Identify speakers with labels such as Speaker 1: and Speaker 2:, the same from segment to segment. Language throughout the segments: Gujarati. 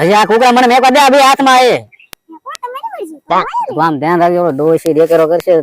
Speaker 1: હજી આ કુકડા મને મેકવા દે આ હાથમાં એ. આમ ધ્યાન રાખજો ઓલો ડોશી દેકેરો કરશે.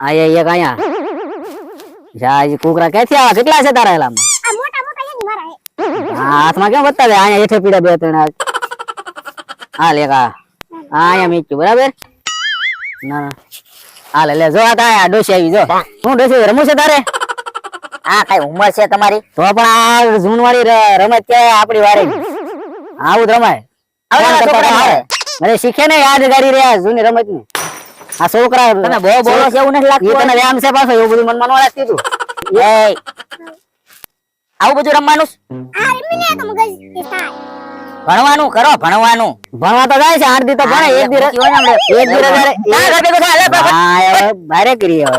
Speaker 1: આયા એક આયા જા હજી કુકરા ક્યાંથી આવા? કેટલા છે તારા એલામાં?
Speaker 2: આ મોટા મોટા એની મારા હે
Speaker 1: આ હાથમાં કેમ બતાવે? આયા હેઠે પીડા બે ત્રણ હા આ આયા આ આ અહીંયા બરાબર? ના ના. આ લે જો આ તાયા ડોસી આવી જો. શું ડોસી રમવું છે તારે?
Speaker 3: આ કઈ ઉંમર છે તમારી?
Speaker 1: તો પણ આ જૂન વાળી રમત કે આપણી વાળી આવું જ રમાય. ફોન કરતા
Speaker 3: છોકરા
Speaker 1: મને શીખે ને યાદ કરી રહ્યા જૂની રમતની આ છોકરા
Speaker 3: તમે બહુ બોલો છે એવું નથી
Speaker 1: ઈ
Speaker 3: લાગતું
Speaker 1: તને વ્યાયામ છે પાછો એવું બધું મનમાં ન રાખતી તું.
Speaker 3: એ. આવું બધું રમવાનું છે?
Speaker 2: આ રમીને તો મગજ એ થાય.
Speaker 3: ભણવાનું કરો ભણવાનું.
Speaker 1: ભણવા તો જાય છે આઠ દી તો ભણે એક દી
Speaker 3: મૂકી હોય ને હમણાં.
Speaker 1: એક દી રજારે-
Speaker 3: ના, ઘર ભેગું થાય, લે, બાપા.
Speaker 1: હા હવે બારે કરી હવે.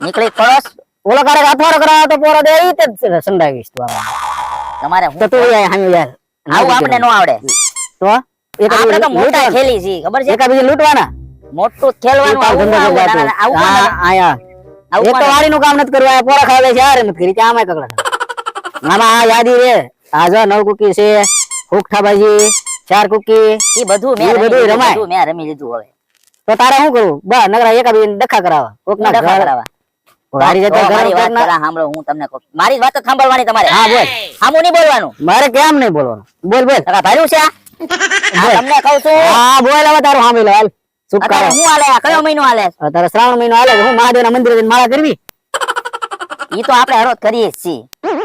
Speaker 3: નીકળી પડોશ
Speaker 1: ઓલો કારે અથવાડો કરાવો તો પોરો દે ઈ તે સંડાવીશ તું આમાં.
Speaker 3: તમારે હું
Speaker 1: તો તું યાર હામી યાર
Speaker 3: આવું આપણે નો આવડે.
Speaker 1: તો
Speaker 3: આપણે તો મોટા ખેલી છીએ ખબર છે?
Speaker 1: એકા બીજે લૂંટવાના.
Speaker 3: મોટું ખેલવાનું આવું આવું
Speaker 1: આયા. એક તો
Speaker 3: ના.
Speaker 1: વાડીનું કામ નથી કરવા પોરા ખાવે છે યાર નથી કરી ત્યાં આમાં કકડા આમાં આ યાદી રે. આ જો નવ કુકી છે હુકઠા ભાજી ચાર કુકી.
Speaker 3: એ બધું મેં
Speaker 1: બધું રમાય.
Speaker 3: મેં રમી લીધું હવે.
Speaker 1: તો તારે શું કરવું? બસ નગરા એકા બીજે ડખા કરાવવા. કોક ના
Speaker 3: ડખા કરાવવા.
Speaker 1: વાડી જતા
Speaker 3: મારી વાત
Speaker 1: કોકના-
Speaker 3: સાંભળો હું તમને કહું મારી વાત સાંભળવાની તમારે.
Speaker 1: હા બોલ.
Speaker 3: આમું નહીં બોલવાનું.
Speaker 1: મારે કેમ નહીં બોલવાનું? બોલ બોલ.
Speaker 3: ટકા ભાર્યું છે આ? આ તમને કહું છું.
Speaker 1: હા બોલ હવે તારું સાંભળી હાલ. ચૂપ કર.
Speaker 3: હું હાલે? કયો મહિનો હાલે?
Speaker 1: તારે શ્રાવણ મહિનો હાલે છે. હું મહાદેવના મંદિરે જઈને માળા કરવી?
Speaker 3: ઈ તો આપણે હરોજ કરીએ છીએ.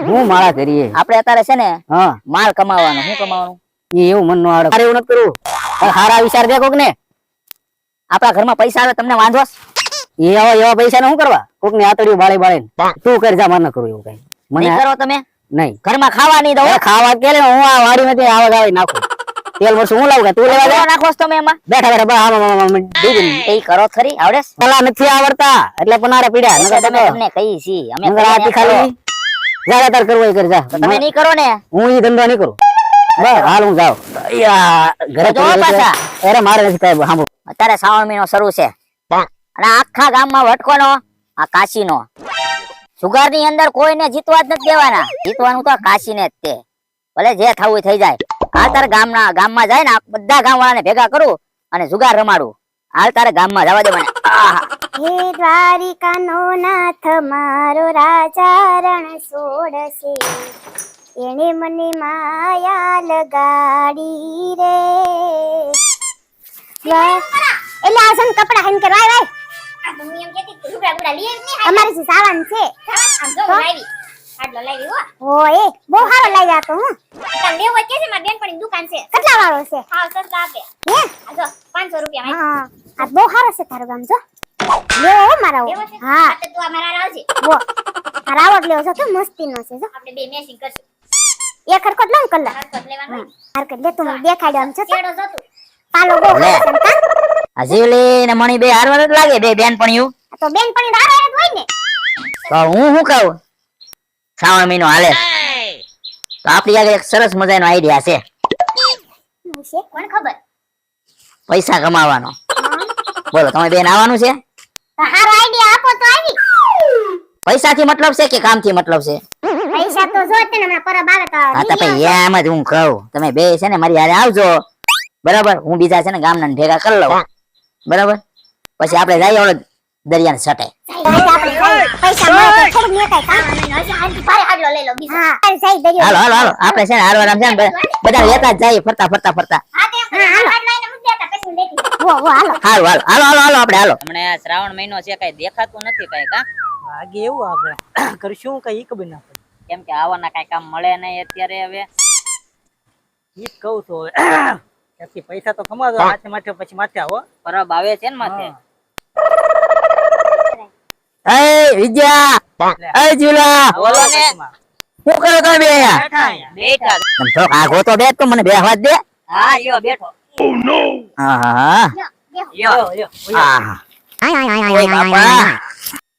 Speaker 1: હું માળા કરીએ?
Speaker 3: આપણે અત્યારે છે ને
Speaker 1: હા.
Speaker 3: માલ કમાવાનો. શું કમાવાનું?
Speaker 1: એ એવું મન નો તારે એવું નથી કરવું. સારા હારા વિચાર દે કોક ને
Speaker 3: આપણા ઘરમાં પૈસા આવે તમને વાંધો
Speaker 1: એવા એવા પૈસા ને શું કરવા? કોક ને આતડીઓ બાળી બાળે તું કરી જા મને કરું એવું કઈ. મને
Speaker 3: કરો તમે.
Speaker 1: નહીં.
Speaker 3: ઘરમાં ખાવા નહીં
Speaker 1: દઉં ખાવા કે હું આ વાડી માંથી આવા ગાવી નાખું. તેલ વર્ષ હું લાવું તું લેવા
Speaker 3: નાખો તમે એમાં?
Speaker 1: બેઠા બેઠા બા આમાં આમાં આમાં ડૂબી
Speaker 3: એ કરો ખરી આવડે છે?
Speaker 1: નથી આવડતા એટલે પનારે પીડ્યા. નકર
Speaker 3: તમે તમને કહી છી. અમે રાતી
Speaker 1: ખાલી જા કરવો એ કરી જા.
Speaker 3: તમે નહીં કરો ને.
Speaker 1: હું ઈ ધંધો નહીં કરું. બસ હાલ હું જાઉં. ઘરે
Speaker 3: પાછા.
Speaker 1: અરે મારે નથી કાંઈ સાંભળવું
Speaker 3: અત્યારે શ્રાવણ મહિનો શરૂ છે. અને આખા ગામમાં વટકોનો આ કાશીનો. સુગારની અંદર કોઈને જીતવા જ નથી દેવાના. જીતવાનું તો કાશીને જ તે. ભલે જે થવું થઈ જાય. હાલ તારે ગામના ગામમાં જાય ને આ બધા ગામ વાળાને ભેગા કરું અને જુગાર રમાડું. હાલ તારે ગામમાં જવા દેવાના.
Speaker 2: હે દ્વારિકાનો નાથ મારો રાજા રણ છોડશે એણે મને માયા લગાડી રે. એટલે આ છે ને કપડા હેન કરવા ભાઈ અમારે જે સાવાન છે. ઓય બહુ સારો લાગ્યા તો હું. કેટલા વાળો છે? હે
Speaker 4: પાંચસો રૂપિયા
Speaker 2: હા આ બહુ સારો છે તારો ગામ જો. લેવો હો મારા. હા.
Speaker 4: તો તું આ મારા લાવજે
Speaker 2: રાવટ લેવો છે કે મસ્તી નો છે જો.
Speaker 4: આપણે બે મેચિંગ કરશું.
Speaker 2: એક હરકત લઉં કલર.
Speaker 4: હરકત લેવાનું
Speaker 2: હરકત લે તું દેખાડ્યો આમ છે તો.
Speaker 4: શેડો જતું
Speaker 2: પાલો બહુ
Speaker 3: લે.
Speaker 2: સારો ને
Speaker 3: મણી બે હારવાર જ લાગે બે બેન પણ
Speaker 2: આ તો બેન પણ ધારે જ હોય ને.
Speaker 3: તો હું શું કહું? શ્રાવણ મહિનો હાલે. તો આપણી આગળ એક સરસ મજાનો આઈડિયા છે.
Speaker 4: કોણ ખબર?
Speaker 3: પૈસા કમાવાનો. બોલો તમે બેન આવવાનું છે?
Speaker 2: તો હારો આઈડિયા આપો તો આવી.
Speaker 3: પૈસાથી મતલબ છે કે કામથી મતલબ છે?
Speaker 2: પૈસા તો જો તને હમણાં પરબ આવે તો
Speaker 3: હા તો ભાઈ એમ જ હું કહું. તમે બે છે ને મારી હારે આવજો. બરાબર? હું બીજા છે ને ગામના ભેગા કરી લઉં. બરાબર? પછી આપણે જઈએ ઓલો દરિયાને સટે
Speaker 2: આપણે તો
Speaker 3: હાલો હાલો હાલો. છે ને બધા- લેતા જ જઈએ ફરતા ફરતા ફરતા.
Speaker 4: તે
Speaker 2: હાલો. હાલો.
Speaker 3: હાલો હાલો આપણે હાલો.
Speaker 5: હમણે શ્રાવણ મહિનો છે કઈ દેખાતું નથી કઈ કા
Speaker 6: આગે એવું આપણે કરશું કઈ ખબર ના પડે
Speaker 5: કેમ કે આવવાના કઈ કામ મળે નહીં અત્યારે હવે.
Speaker 6: ઈ કઉ કહું છું ત્યાંથી પૈસા તો કમાવો માથે માથે પછી માથે આવો
Speaker 5: પરબ આવે છે ને માથે?
Speaker 3: એ વિદ્યા એ જીવલા
Speaker 5: બોલો ને.
Speaker 3: શું કરો તમે બે?
Speaker 6: બેઠા
Speaker 5: બેઠા
Speaker 3: આગો તો બે તો મને બે હવા દે.
Speaker 5: હા યો બેઠો.
Speaker 3: હા હા
Speaker 5: યો
Speaker 6: લ્યો,
Speaker 3: હા હા. ઓય બાપા.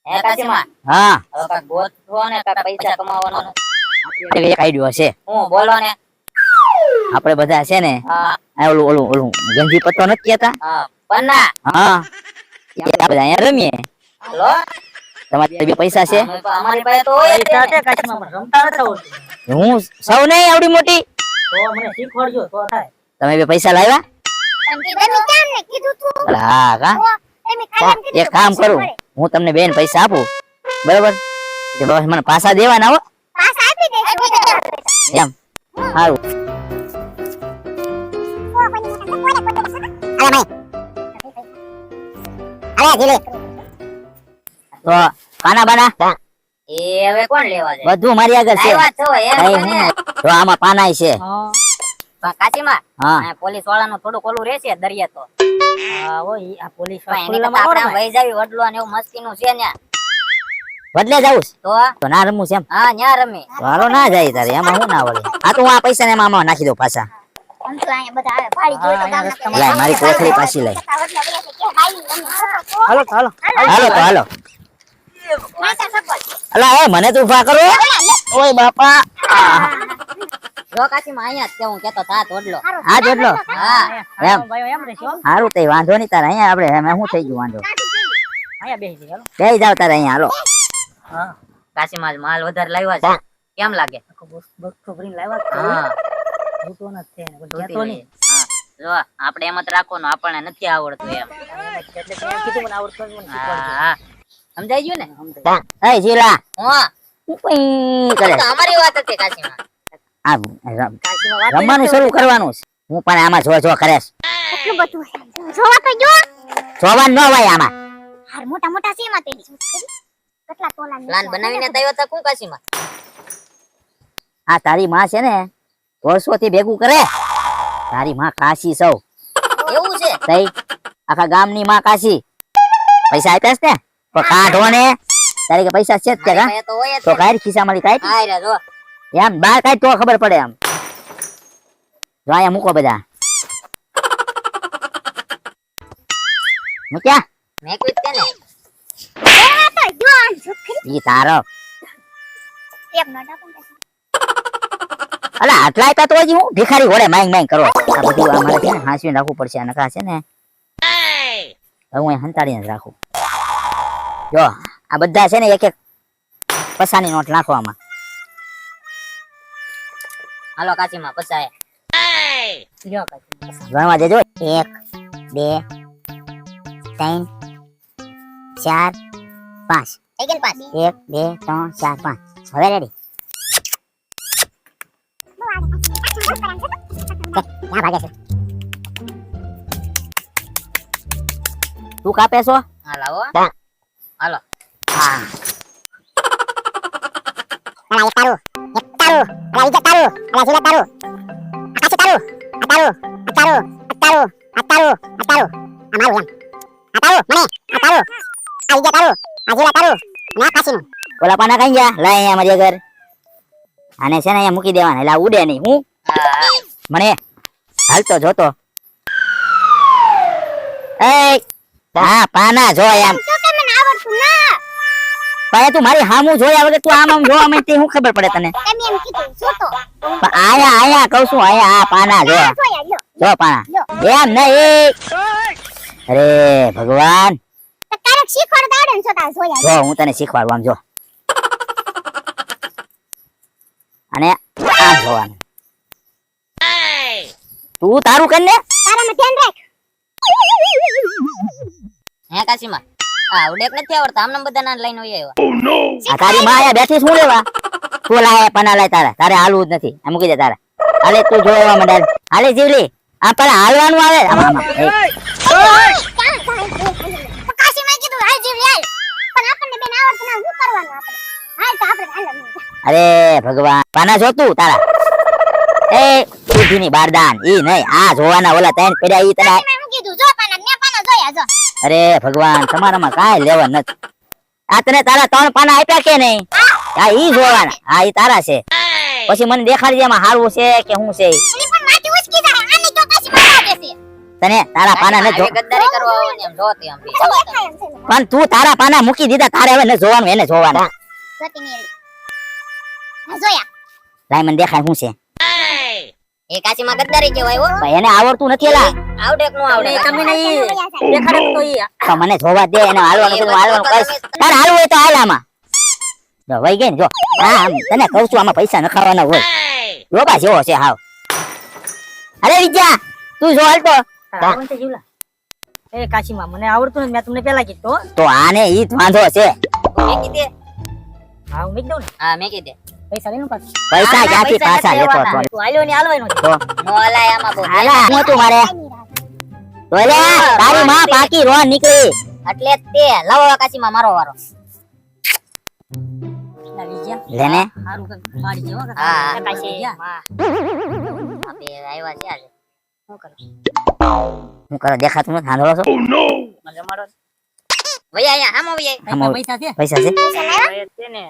Speaker 5: હે કાશીમાં
Speaker 3: હા.
Speaker 5: હવે કાંઈક ગોતવો ને કાંઈક પૈસા કમાવાનો
Speaker 3: આપણે એક આઈડિયો છે.
Speaker 5: હું બોલો ને.
Speaker 3: આપણે બધા છે ને
Speaker 5: હા.
Speaker 3: આ ઓલું ઓલું ઓલું ગંજી પત્તો નથી કેતા
Speaker 5: હા પન્ના.
Speaker 3: હા. બધા અહીંયા રમીએ.
Speaker 5: હાલો?
Speaker 3: તમારી બે પૈસા છે?
Speaker 5: અમારી પાસે તો
Speaker 6: પૈસા છે કાશીમાં પણ રમતા નથી આવડતું.
Speaker 3: હું સૌ નહીં આવડી મોટી?
Speaker 6: તો મને શીખવાડજો તો થાય.
Speaker 3: તમે બે પૈસા લાવ્યા?
Speaker 2: તમે કેમ ને? કીધું તું.
Speaker 3: અલા, હા કા? એક કામ કરું હું તમને બેન પૈસા આપું બરોબર? બસ મને પાછા દેવાના હો.
Speaker 2: એમ આપી દેજો
Speaker 3: એમ સારું તો કાના બાના?
Speaker 5: એ હવે કોણ લેવા જાય?
Speaker 3: બધું મારી આગળ છે.
Speaker 5: લાવ્યા છો એમ
Speaker 3: કઈ
Speaker 5: કોને?
Speaker 3: નહીં. તો આમાં પાનાય છે.
Speaker 5: કાચીમાં?
Speaker 3: હા.
Speaker 5: પોલીસ વાળાનું થોડુંક ઓલું રહેશે દરિયા તો.
Speaker 6: હા ઓ ઈ આ પોલીસ
Speaker 5: પણ એની કરતા આપણે આમ વહી જાવી વડલો ને એવું મસ્તીનું છે ને
Speaker 3: બદલે જાવું
Speaker 5: તો?
Speaker 3: તો ના રમવું છે
Speaker 5: હા ન્યા રમી.
Speaker 3: તો ના જાય તારે એમાં હું ના વળે? હા તો હું આ પૈસા ને એમાં આમાં નાખી દઉં પાછા. મારી કોથળી
Speaker 6: હાલો હાલો.
Speaker 3: હાલો તો હાલો. અલા એ મને તું ઊભા કરો ઓય બાપા.
Speaker 5: જો કાચીમાં અહીંયા તે હું કેતો થાત વડલો
Speaker 3: આ જોડલો
Speaker 5: હા.
Speaker 3: એમ.
Speaker 6: ભાઈ એમ રહેશો
Speaker 3: સારું તે વાંધો નહીં તારે. અહીંયા આપણે એમાં શું થઈ ગયું વાંધો?
Speaker 6: અહીંયા બેસી જઈએ હાલો.
Speaker 3: જાવ તારે અહીંયા હાલો.
Speaker 6: હા.
Speaker 5: કાચીમાં જ માલ વધારે લાવ્યા છે. કેમ લાગે?
Speaker 6: ભરીને લાવ્યા
Speaker 5: હા.
Speaker 6: નથી નહીં.
Speaker 5: જો આપણે એમ જ રાખવાનું આપણને નથી આવડતું એમ.
Speaker 6: એટલે કીધું મને આવડતું નથી,
Speaker 5: હા. સમજાઈ ગયું ને?
Speaker 3: એ જીલા.
Speaker 5: હા.
Speaker 3: ઉઈ કરે.
Speaker 5: તો અમારી વાત હતી
Speaker 6: કાશીમાં. આ
Speaker 3: રમવાનું શરૂ કરવાનું છે. હું પણ આમાં જો જો કરે
Speaker 2: એટલું બધું જોવા તો જો.
Speaker 3: જોવા ન હોય આમાં.
Speaker 2: હાર મોટા મોટા છે એમાં તેની. કેટલા તોલા
Speaker 5: પ્લાન બનાવીને તૈયો તો કું કાશીમાં?
Speaker 3: આ તારી માં છે ને વર્ષોથી ભેગું કરે. તારી માં કાશી સૌ.
Speaker 5: એવું છે?
Speaker 3: તઈ આખા ગામની માં કાશી. પૈસા આપ્યા છે ને? તો કાઢો ને તારી કે પૈસા છે જ
Speaker 5: મારી
Speaker 3: કા?
Speaker 5: તો.
Speaker 3: કાઢ ખિસ્સામાંથી કાઢ.
Speaker 5: હા જો.
Speaker 3: એમ બાર કાઢ તો ખબર પડે એમ. જો આયા મૂકો બધા. મૂક્યા?
Speaker 5: મેં કુછ કે ને
Speaker 3: ઈ તારો.
Speaker 2: એક નોટા પણ
Speaker 3: અલા આટલા તો હજી હું ભિખારી ઘોડે માંગ માંગ કરો. આ બધું આ મારે છે ને હાંસવીને રાખવું પડશે. આ નકા છે ને. હું અહીં હંતાડીને રાખું. જો આ બધા છે ને એક એક પસાની નોટ નાખવામાં.
Speaker 5: હાલો કાચીમાં પસાય.
Speaker 6: કાચી
Speaker 3: ગણવા દેજો. એક બે ત્રણ ચાર પાંચ. એક બે ત્રણ ચાર પાંચ. હવે રેડી ભાગે છે? તું કાપે છો?
Speaker 5: હા લાવો.
Speaker 2: ઈજે તારું અલા જીલા તારું આકાશી તારું આ તારું આ તારું આ તારું આ તારું આ તારું આ મારું એમ આ તારું મને આ તારું આ ઈજે તારું આ જીલા તારું અને આકાશીનું
Speaker 3: ઓલા પાના કઈ ગયા લાય અહીંયા મારી ઘર આને છે ને અહીંયા મૂકી દેવાના એટલે ઉડે નહીં હું
Speaker 5: હા
Speaker 3: મને હાલતો જોતો એ હા પાના જો એમ
Speaker 2: તો કે મને આવડતું ના
Speaker 3: પણ તું મારી હામું જોયા વગર તું આમ આમ જોવા માંડી હું ખબર પડે તને?
Speaker 2: તમે એમ કીધું શું
Speaker 3: તો. આયા આયા કહું છું આયા આ પાના જો. જો પાના. એમ નહીં. અરે ભગવાન.
Speaker 2: તો શીખવાડ દાડે છો તા જોયા.
Speaker 3: જો હું તને શીખવાડું આમ જો. અને આ જોવાનું. તું તારું કરને
Speaker 2: તારામાં ધ્યાન રાખ.
Speaker 5: હે કાચીમાં હા ઉડેક નથી આવડતા? આમને બધા ના લઈને હોય આવ્યા
Speaker 3: આ તારી માં આયા બેઠી શું લેવા તું લાય પના લાય તારા. તારે હાલવું જ નથી. આ મૂકી દે તારે. હાલે તું જોવા માંડે હાલે જીવલી આ પર હાલવાનું આવે. આમાં અરે ભગવાન. પાના જોતું તારા. એ બુદ્ધિની બારદાન. ઈ નહીં. આ જોવાના ઓલા ત્રણ પડ્યા ઈ તને
Speaker 2: કીધું જો પાના ને પાના જોયા જો.
Speaker 3: અરે ભગવાન તમારામાં કાંઈ લેવા નથી. આ તને તારા ત્રણ પાના આપ્યા કે નહીં? હા ઈ જોવાના. હા ઈ તારા છે. પછી મને દેખાડી દે એમાં હારવું છે કે શું છે તને તારા પાના ને. પણ તું તારા પાના મૂકી દીધા તારે હવે ન જોવાનું એને જોવાના.
Speaker 2: હા, જોયા.
Speaker 3: મને દેખાય શું છે.
Speaker 5: એ કાચીમાં ગદ્દારી કહેવાય હો.
Speaker 3: ભાઈ એને આવડતું નથી એલા.
Speaker 5: આવડે કે નો આવડે?
Speaker 6: તમે નહીં દેખાડે તો ઈ.
Speaker 3: મને જોવા દે એને હાલવાનું કીધું, હાલવાનું કહીશ. તારે હાલવું હોય તો હાલ આમાં. જો વહી ગઈ ને જો. આમ તને કહું છું આમાં પૈસા નખાવાના હોય. રોબા જેવો છે હાવ. અરે વિદ્યા તું જો હાલતો
Speaker 6: એ કાશીમાં મને આવડતું નથી મેં તમને પેલા કીધું
Speaker 3: તો આને ઈ જ વાંધો છે.
Speaker 6: હા હું મૂકી દઉં ને.
Speaker 5: હા મેં દે
Speaker 6: પૈસા પાછું
Speaker 3: પૈસા ક્યાંથી પાછા લેતો
Speaker 6: તો હાલ્યો ને હાલવાનો
Speaker 3: તો?
Speaker 5: મોલાય આમાં બોલ
Speaker 3: હાલા હું તું મારે? બોલે તારી માં પાકી રો નીકળી.
Speaker 5: એટલે તે લાવો કાશીમાં મારો વારો.
Speaker 3: લેને
Speaker 6: હારું કે પાડી કાકા.
Speaker 5: હા
Speaker 6: કાકા વિજયા.
Speaker 5: આ બે આવ્યા છે આજે.
Speaker 6: શું કરો?
Speaker 3: શું કરે દેખાતું નથી? હાંધળો છો?
Speaker 6: મને રમાડો ને.
Speaker 5: વૈયા અહીંયા આમાં વૈયા
Speaker 6: પૈસા છે?
Speaker 3: પૈસા છે?
Speaker 6: હવે છે ને.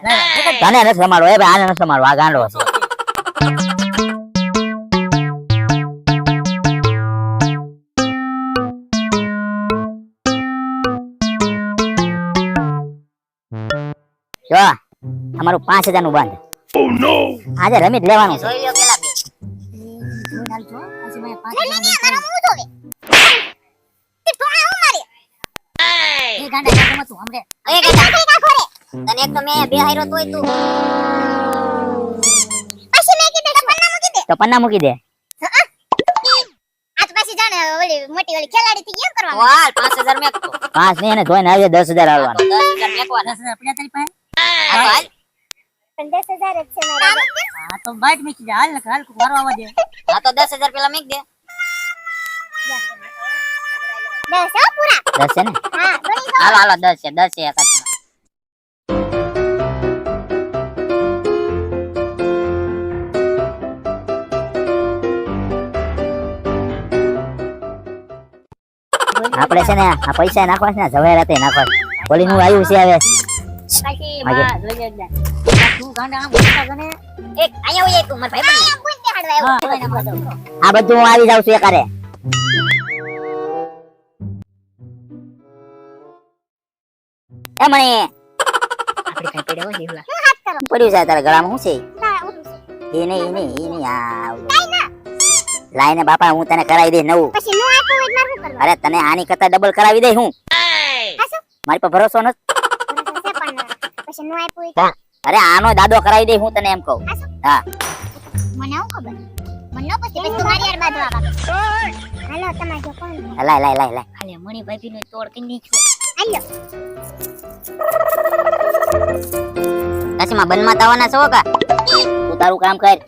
Speaker 3: તને નથી રમાડો એ ભાઈ આને નથી રમાડો આ ગાંડો છે. જો તમારું પાંચ હજારનું બંધ આજે રમી જ લેવાનું છે
Speaker 5: જોઈ લ્યો પેલા બે
Speaker 6: એ ગાંડા ગાંડામાં તું હમણાં.
Speaker 5: તને એક તો મેં બે હાયરો તોય તું
Speaker 2: પછી મેં કીધું કે પન્ના મૂકી દે
Speaker 3: તો પન્ના મૂકી દે
Speaker 2: આ પછી જાણે ઓલી મોટી ઓલી ખેલાડી થી કેમ કરવાનું
Speaker 5: હાલ પાંચ મેક
Speaker 3: પાંચ નહીં એને જોઈને આવી દસ હજાર હાલવાના
Speaker 5: મેકવાના
Speaker 6: દસ પડ્યા તારી પાસે?
Speaker 5: હાલ
Speaker 2: પણ દસ જ છે મારા
Speaker 6: હા તો બાઈક મૂકી દે હાલ હાલ વારો આવવા દે
Speaker 5: હા તો દસ હજાર પેલા મેક દે
Speaker 2: દસ હો પૂરા
Speaker 3: દસ છે ને
Speaker 2: હા ગણી લો
Speaker 5: હાલો હાલો દસ છે દસ છે કાશીમાં
Speaker 3: આપણે છે ને આ પૈસા નાખવા છે ને ઝવેરાતે નાખવા છે. ઓલી નું આવ્યું છે હવે
Speaker 6: કાકી,
Speaker 3: આજે.
Speaker 6: માં, જોઈ લેજે. તું ગાંડા આમ ગુસ્સા કરે.
Speaker 5: એક અહીંયા વૈયા તું મારા ભાઈ
Speaker 2: આમ ગુંજ બેહાડવા આવ્યો.
Speaker 6: હા, એને માં દઉં.
Speaker 3: આ બધું હું આવી જાઉં છું એકારે એ મણી
Speaker 6: આપણે કઈ પડ્યા હાથ કરો
Speaker 3: પડ્યું છે તારા ગળામાં શું
Speaker 2: ના, ઓલું છે.
Speaker 3: એ નહીં એ નહીં એ નહીં આ ઓલું. લાઈને બાપા હું તને કરાવી દઈશ નવું.
Speaker 2: પછી નો આપ્યું હોય મારું મારે
Speaker 3: અરે તને આની કરતા ડબલ કરાવી દઈ હું. મારી પર ભરોસો
Speaker 2: પણ પછી નો આપ્યું
Speaker 3: અરે આનો દાદો કરાવી દઈ હું તને એમ કહું. હા
Speaker 2: મને આવું ખબર? મને નો પછી પછી તું મારી યાર બાજુ આવા. હાલો તમારે જો કોણ
Speaker 3: લાય લાય લાય લાય.
Speaker 6: ખાલી મણી ભાભીનો તોડ કરી નાખ્યો.
Speaker 3: કાશીમાં બંધમાં તાવાના છો કા? તું તારું કામ કર.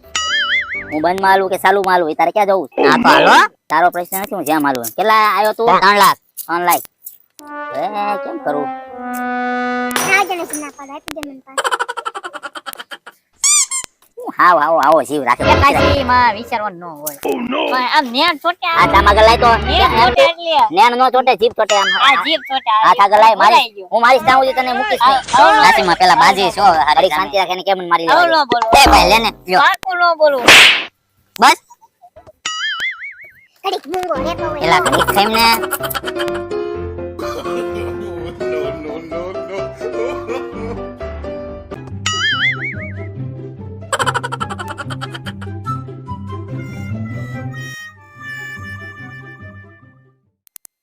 Speaker 3: હું બંધ આલું કે સાલું માલું એ તારે ક્યાં જવું? ના તો હાલો. તારો પ્રશ્ન નથી હું જ્યાં માલું. કેટલા આવ્યો તું? ત્રણ લાખ. ત્રણ લાખ. કેમ કરું?
Speaker 2: ના જણે સુના પાડ. આપી દે મને
Speaker 3: હું હાવ આવો આવો જીવ રાખે
Speaker 6: એ કાશીમાં વિચારવાનું ન હોય. પણ આમ નેણ છોટે
Speaker 3: આ ગલાય તો
Speaker 6: નેણ ચોટે એટલે.
Speaker 3: નેણ નો છોટે જીભ છોટે આમ.
Speaker 6: આ જીભ છોટે
Speaker 3: હાથ આગળ લાય
Speaker 6: બોલાઈ
Speaker 3: મારી હું મારી સાઉ સુધી તને મૂકીશ નહીં. માં પેલા બાજી છો હરી શાંતિ રાખીને કેમ મારી લેવા
Speaker 6: ન બોલો.
Speaker 3: એ ભાઈ લેને લ્યો.
Speaker 6: પાકું નો બોલવું.
Speaker 3: બસ.
Speaker 2: ઘડીક મૂંગો રેતો એલા
Speaker 3: પેલા ખાઈમ ખાઈને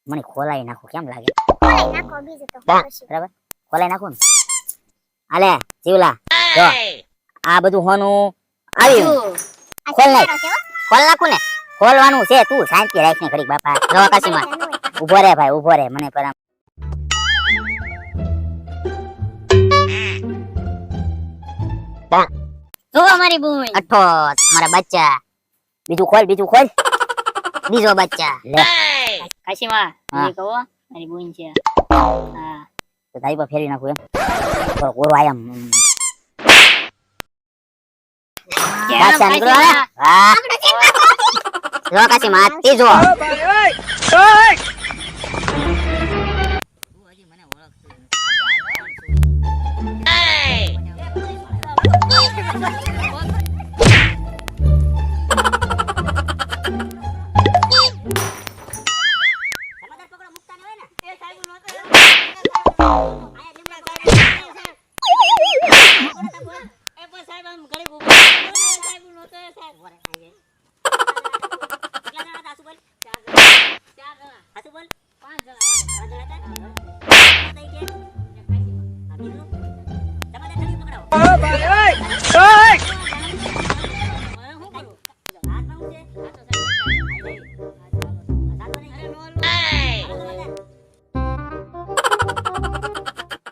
Speaker 3: મને ખોલાઈ નાખો કેમ લાગે?
Speaker 2: ખોલાઈ નાખો બીજું તો
Speaker 3: બરાબર? ખોલાઈ નાખો ને? હાલે જીવલા જો. આ બધું હોનું આવ્યું ખોલ નાખ.
Speaker 2: છે
Speaker 3: ખોલ નાખું ને? ખોલવાનું છે તું શાંતિ રાખીને ઘડીક બાપા. જો કાશીમાં ઊભો રે ભાઈ ઊભો રે મને પર
Speaker 6: જો અમારી.
Speaker 3: અઠો મારા બચ્ચા. બીજું ખોલ બીજું ખોલ. બીજો બચ્ચા. લે.
Speaker 6: કાશીમાં
Speaker 3: હા.
Speaker 6: એ કહો મારી બુન છે. હા.
Speaker 3: તો તારી પર ફેરવી નાખું એમ. થોડો ઓરો આયામ હમ.